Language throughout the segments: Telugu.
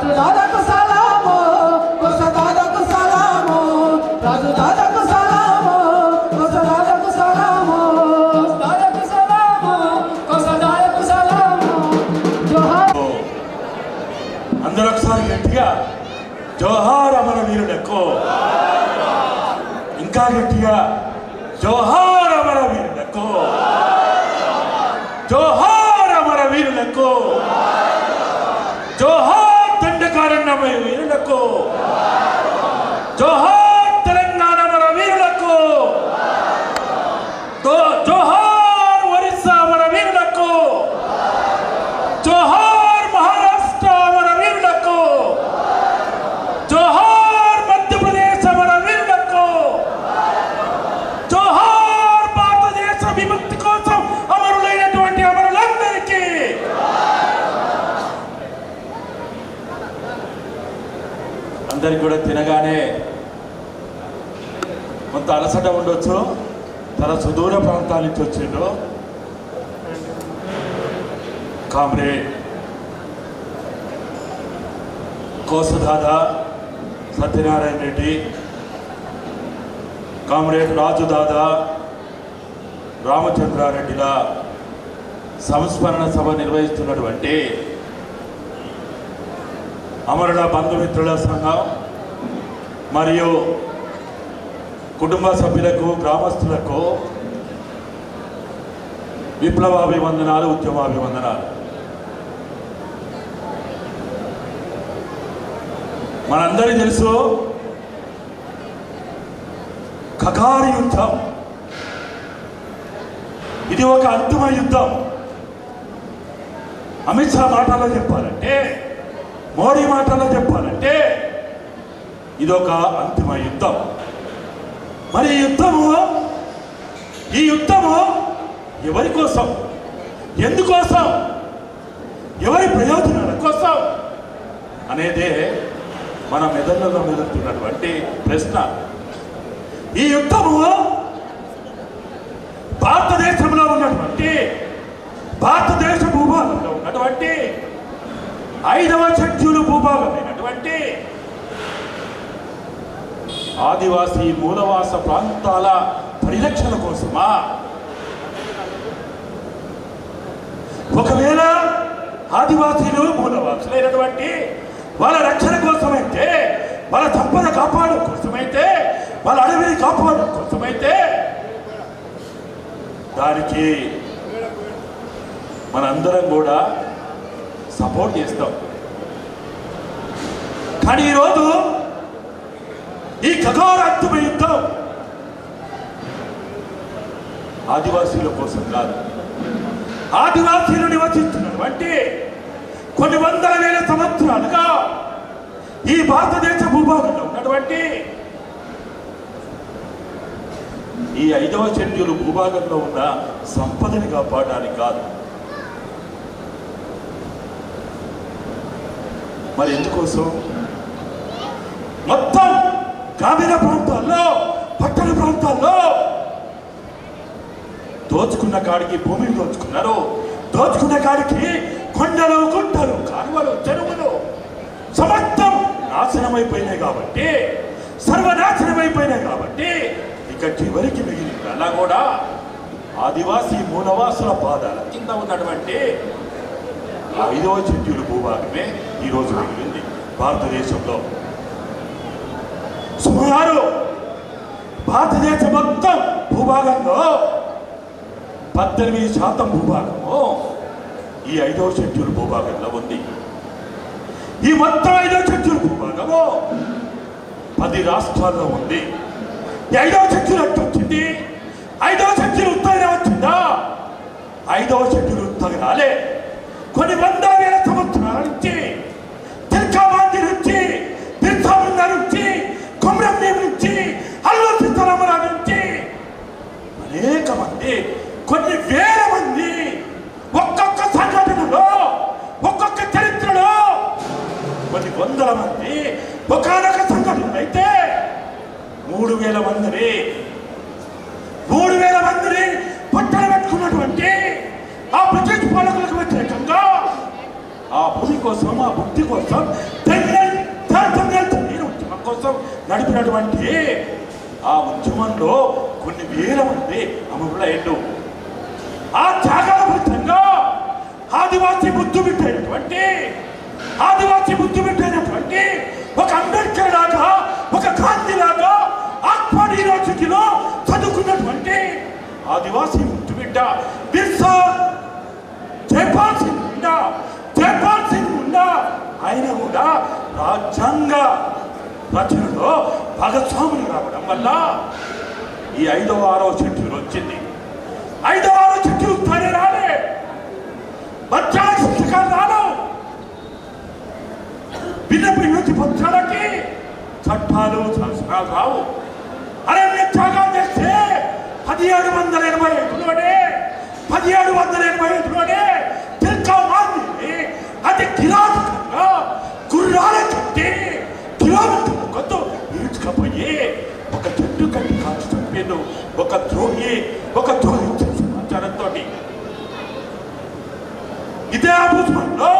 రాజు దాదాకు సలాము కొస దాదాకు సలాము రాజు దాదాకు సలాము కొస దాదాకు సలాము దాదాకు సలాము కొస దాదాకు సలాము. జోహార్ అందరూ ఒకసారి గట్టిగా జోహార్ అమర వీరులకు ఇంకా గట్టిగా జోహార్ అమర వీరులకు జోహార్ అమర వీరులకు జోహార్ ¡Vivir loco! కొంత అలసట ఉండొచ్చు. తన సుదూర ప్రాంతాల నుంచి వచ్చిండు. కామ్రేడ్ కోసదాద సత్యనారాయణ రెడ్డి. కామ్రేడ్ రాజు దాదా రామచంద్రారెడ్డిల సంస్మరణ సభ నిర్వహిస్తున్నటువంటి అమరుల బంధుమిత్రుల సంఘం మరియు కుటుంబ సభ్యులకు గ్రామస్తులకు విప్లవాభివందనాలు ఉద్యమాభివందనాలు. మనందరికీ తెలుసు ఖగారి యుద్ధం. ఇది ఒక అంతిమ యుద్ధం. అమిత్ షా మాటల్లో చెప్పాలంటే మోడీ మాటల్లో చెప్పాలంటే ఇది ఒక అంతిమ యుద్ధం. మరి యుద్ధము ఈ యుద్ధము ఎవరి కోసం? ఎందుకోసం? ఎవరి ప్రయోజనాల కోసం? అనేదే మన మెదళ్ళలో మెదులుతున్నటువంటి ప్రశ్న. ఈ యుద్ధము భారతదేశంలో ఉన్నటువంటి భారతదేశ భూభాగంలో ఉన్నటువంటి ఐదవ షెడ్యూలు భూభాగమైనటువంటి ఆదివాసీ మూలవాస ప్రాంతాల పరిరక్షణ కోసమా? ఒకవేళ ఆదివాసీలు మూలవాసులైనటువంటి వాళ్ళ రక్షణ కోసమైతే వాళ్ళ సంపద కాపాడు కోసమైతే వాళ్ళ అడవిని కాపాడు కోసమైతే దానికి మనందరం కూడా సపోర్ట్ చేస్తాం. కానీ ఈరోజు ఈ ఖగోరాత్మ యుద్ధం ఆదివాసీల కోసం కాదు. ఆదివాసీలు నివసిస్తున్నటువంటి కొన్ని వందల వేల సంవత్సరాలుగా ఈ భారతదేశ భూభాగంలో ఉన్నటువంటి ఈ ఐదవ షెడ్యూల్ భూభాగంలో ఉన్న సంపదని కాపాడడానికి కాదు. మరి ఎందుకోసం? మొత్తం దోచుకున్న కాడికి భూమిని దోచుకున్నారు? దోచుకున్న కాడికి కొండలు గుంటలు కాలువలు చెరువులు సమస్తం నాశనమైపోయినాయి కాబట్టి సర్వనాశనమైపోయినాయి కాబట్టి ఇక చివరికి మిగిలింది. అలా కూడా ఆదివాసీ మూలవాసుల పాదాల కింద ఉన్నటువంటి ఐదవ చెట్టులు భూభాగమే ఈరోజు మిగిలింది భారతదేశంలో. సుమారు భారతదేశం మొత్తం భూభాగంలో పద్దెనిమిది శాతం భూభాగము ఈ ఐదవ షెడ్యూల్ భూభాగంలో ఉంది. ఈ మొత్తం ఐదవ షెడ్యూల్ భూభాగము పది రాష్ట్రాల్లో ఉంది. ఈ ఐదవ షెడ్యూల్ ఎట్టు వచ్చింది? ఐదవ షెడ్యూల్ ఉత్తరం వచ్చిందా? ఐదవ షెడ్యూల్ ఉత్తరం రాలే కొన్ని వందల ఒకనొక సంఘం అయితే మూడు వేల మందిని మూడు వేల మందిని పట్టణ పెట్టుకున్నటువంటి ఆ బ్రిటిష్ పాలకులకు వ్యతిరేకంగా ఆ భూమి కోసం ఆ బుద్ధి కోసం నేను ఉద్యమం కోసం నడిపినటువంటి ఆ ఉద్యమంలో కొన్ని వేల మంది అమరులయ్యారు ఆ త్యాగాల ఫలితంగా ఆదివాసీ బుద్ధి పెట్టేటువంటి ఆదివాసీ బుద్ధి రాజ్యాంగ రచనలో భాగస్వాములు రావడం వల్ల ఈ ఐదవ ఆరో షెడ్యూల్ వచ్చింది. ఐదవ ఆరో షెడ్యూల్ తానే రాలే. బచ్చాల పుస్తకాలు రాను భిన్న నుంచి పత్రాలకి చట్టాలు శాసనాలు రావు. అరణ్య త్యాగం చేస్తే పదిహేడు వందల ఎనభై ఐదులోనే పదిహేడు వందల ఎనభై ఐదులోనే తిరుకామాన్ని అతి అది కిరాత్ కట్టి కిలోమీటర్ కొద్దు ఈడ్చుకపోయి ఒక జట్టు కట్టి కాల్చి చంపాను ఒక ద్రోహి ఒక ద్రోహి సమాచారంతో ఇదే అబుజ్మన్లో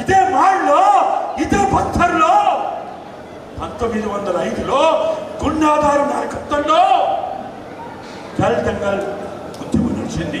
ఇదే మాల్లో ఇదే పత్తర్లో పంతొమ్మిది వందల ఐదులో గుండాదారు నాయకత్వంలో జల్ దంగల్ ఉద్యమం నడిచింది.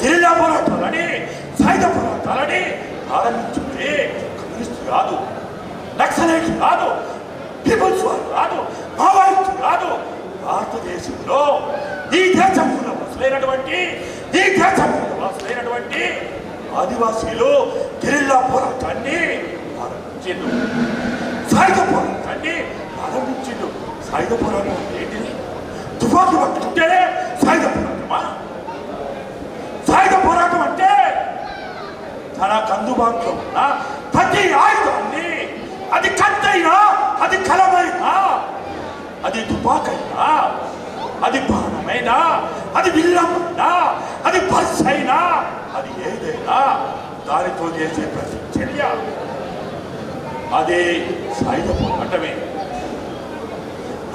గెరిలా పోరాటాలని సాయుధ పోరాటాలని ఆరంభించింది కమ్యూనిస్ట్ కాదు నక్సలైట్ కాదు పీపుల్స్ వారు కాదు మావోయిస్ట్ కాదు భారతదేశంలో ఈ దేశంలో వసలైనటువంటి ఈ దేశంలో వసలైనటువంటి ఆదివాసీలు గెరిల్లా పోరాటాన్ని ప్రారంభించిండు సాయుధ పోరాటాన్ని ప్రారంభించిండు సాయుధ పోరాటం ఏంటిది? తుపాకీ పట్టుకుంటేనే సాయుధ పోరాటమా సాయుధ పోరాటం అంటే మన కందుబాటులో ఉన్న ప్రతి ఆయుధాన్ని అది కత్తైనా అది కలమైనా అది తుపాకైనా అది బాణమైనా అది విల్లమైనా అది బస్ అయినా అది ఏదైనా దానితో చేసే ప్రతి చర్య అదే సాయుధ పోరాటమే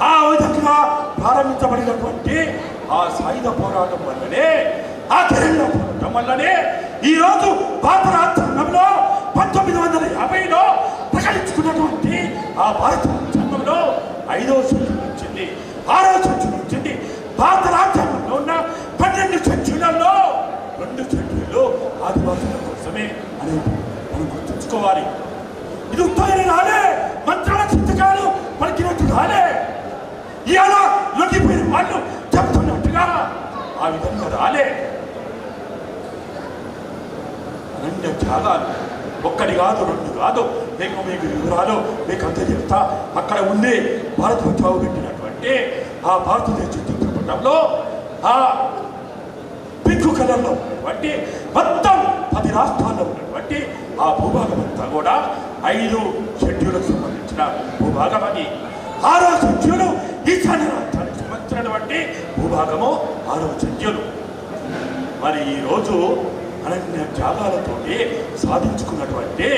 ఆ విధంగా ప్రారంభించబడినటువంటి ఆ సాయుధ పోరాటం వల్లనే ఆ గెరిల్లా పోరాటం వల్లనే ఈ రోజు భారత రాజ్యాంగంలో పంతొమ్మిది వందల యాభైలో ప్రకటించుకున్నటువంటి ఆ భారత రాజ్యాంగంలో ఐదవ సెంచురీ వచ్చింది ఆరో సెంచురీ వచ్చింది. భారత రాజ్యాంగంలో ఉన్న పన్నెండు సెంచురీలలో రెండు సెంచురీలు ఆదివాసుల కోసమే అనేది మనం గుర్తుంచుకోవాలి. ఇది ఉత్తమైన రాలే మంత్రాల చింతకాలు పలికినట్టు రాలే ఇవాళ లొంగిపోయిన వాళ్ళు చెప్తున్నట్టుగా ఆ విధంగా రాలే రెండు త్యాగాలు ఒక్కటి కాదు రెండు కాదు. మీకు మీకు వివరాలు మీకు అంత అక్కడ ఉండి భారత ఉద్యోగం పెట్టినటువంటి ఆ భారతదేశ చిత్రపటంలో ఆ పింక్ కలర్లో ఉన్నటువంటి మొత్తం పది రాష్ట్రాల్లో ఉన్నటువంటి ఆ భూభాగం అంతా కూడా ఐదు షెడ్యూల్కు సంబంధించిన భూభాగం అని ఆరో షెడ్యూలు ఈశాన్య రాష్ట్రానికి సంబంధించినటువంటి భూభాగము ఆరో షెడ్యూలు. మరి ఈరోజు అనన్య త్యాగాలతోటి సాధించుకున్నటువంటి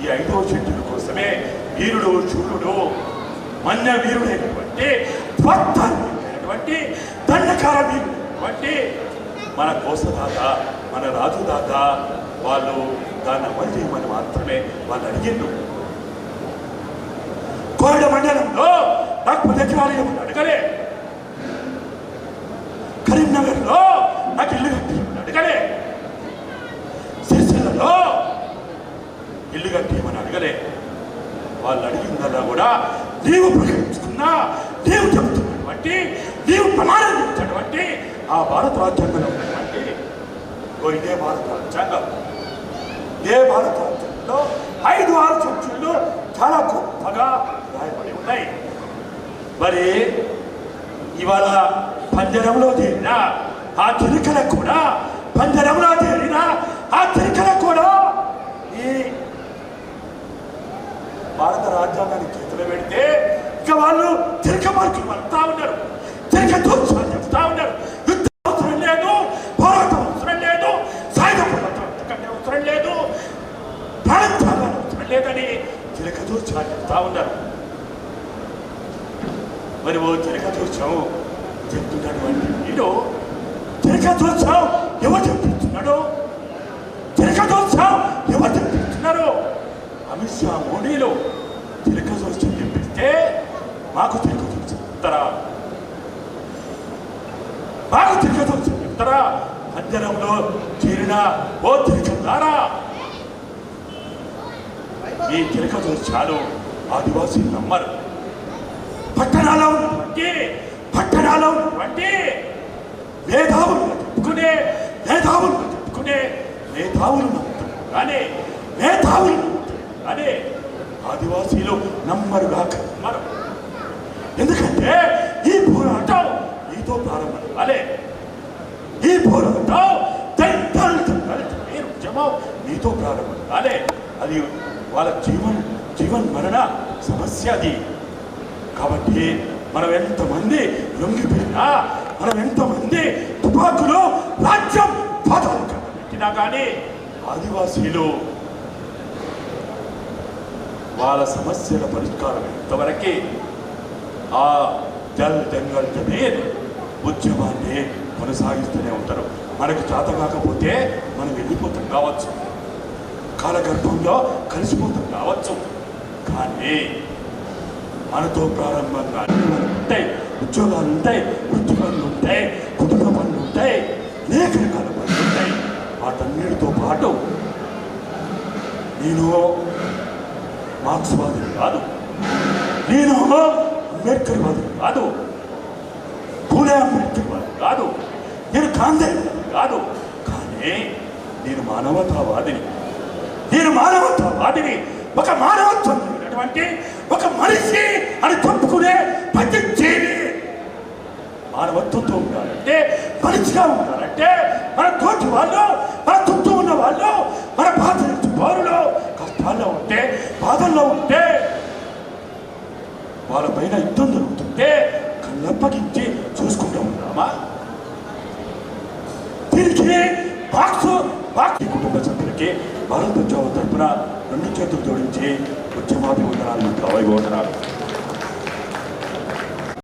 ఈ ఐదవ చెట్టుల కోసమే వీరుడు శూరుడు మన్య వీరుడైనటువంటి భక్తాన్వితమైనటువంటి దండకార వీరుడైనటువంటి మన కోసదాత మన రాజుదాత వాళ్ళు దాన్ని అమలు చేయమని మాత్రమే వాళ్ళు అడిగిండు కోరడ మండలంలో నాకు పది అడగలే. కరీంనగర్లో నాకు ఇల్లు కట్టి అడగలే. సిరిసిల్లలో ఇల్లు కట్టేయమని అడగలే. వాళ్ళు అడిగిందల్లా కూడా నీవు ప్రకటిస్తున్నా నీవు చెబుతున్నటువంటి నీవు ప్రమాణం చేసినటువంటి ఆ భారత రాజ్యాంగంలో ఉన్నటువంటి ఓ ఇదే భారత రాజ్యాంగం. ఇదే భారత రాజ్యాంగంలో ఐదు ఆరు చర్చలు చాలా గొప్పగా రాయబడి ఉన్నాయి. మరి ఇవాళ పంజరంలో చేరిన ఆ తిరికల కూడా పంజరంలో తేలిన ఆ తిరికల చెప్తున్నటువంటి తిరగదోత్సవం ఎవరు చెప్తున్నాడు తిరగదోత్సవం ఎవరు చెప్తున్నారు అమిత్ షా మోడీలో తిరగదోత్సవం చెప్పిస్తే మాకు తిరగదోత్సవం చెప్తారా? మాకు తిరగదోత్సవం చెప్తారా? అంజనంలో చేరిన ఓ తిరగలారా ఈ తిరగదోత్సవాలు ఆదివాసీలు నమ్మరు. పట్టణాలు పట్టణాలు పట్టణాల్లో ఉన్నటువంటి మేధావులు చెప్పుకునే మేధావులు చెప్పుకునే మేధావులు నమ్ముతారు కానీ మేధావులు నమ్ముతారు కానీ ఆదివాసీలు నమ్మరుగా నమ్మరు ఎందుకంటే ఈ పోరాటం నీతో ప్రారంభం. అలే. ఈ పోరాటం దండల్ దండల్ మీరు ఉద్యమం నీతో ప్రారంభం. అలే. అది వాళ్ళ జీవన్ జీవన్ మరణ సమస్య అది. కాబట్టి మనం ఎంతమంది లొంగిపోయినా మనం ఎంతమంది తుపాకులు రాజ్యం పాదాలు పెట్టినా కానీ ఆదివాసీలు వాళ్ళ సమస్యల పరిష్కారం ఇంతవరకే ఆ జల్ జంగల్ జమీన్ ఉద్యమాన్ని కొనసాగిస్తూనే ఉంటారు. మనకు చేత కాకపోతే మనం వెళ్ళిపోతాం కావచ్చు. కాలగర్భంలో కలిసిపోతాం కావచ్చు. కానీ మనతో ప్రారంభంగా ఉంటాయి. ఉద్యోగాలు ఉంటాయి వృత్తి పనులు ఉంటాయి కుటుంబ పనులు ఉంటాయి అనేక రకాల పనులు ఉంటాయి వాటన్నిటితో పాటు నేను మార్క్స్వాదిని కాదు నేను అంబేద్కర్ వాదిని కాదు పూణే అంబేద్కర్ వాది కాదు నేను కాందే కాదు కానీ నేను మానవతావాదిని. నేను మానవతావాదిని. ఒక మానవత్వం అటువంటి ఒక మనిషి అని చెప్పుకునే ప్రతి మానవత్వంతో ఉండాలంటే మంచిగా ఉండాలంటే మన తోటి వాళ్ళు మన చుట్టూ ఉన్న వాళ్ళు మన బాధ పౌరులు కష్టాల్లో ఉంటే బాధల్లో ఉంటే వాళ్ళ పైన యుద్ధం జరుగుతుంటే కళ్ళప్పగించి చూసుకుంటూ ఉన్నామా? దీనికి బాక్స్ బాక్స్ కుటుంబ సభ్యులకి భారత ఉద్యోగం తరపున రెండు చేతులు జోడించి ఉద్యమాభివందనాలు వైభవందనాలు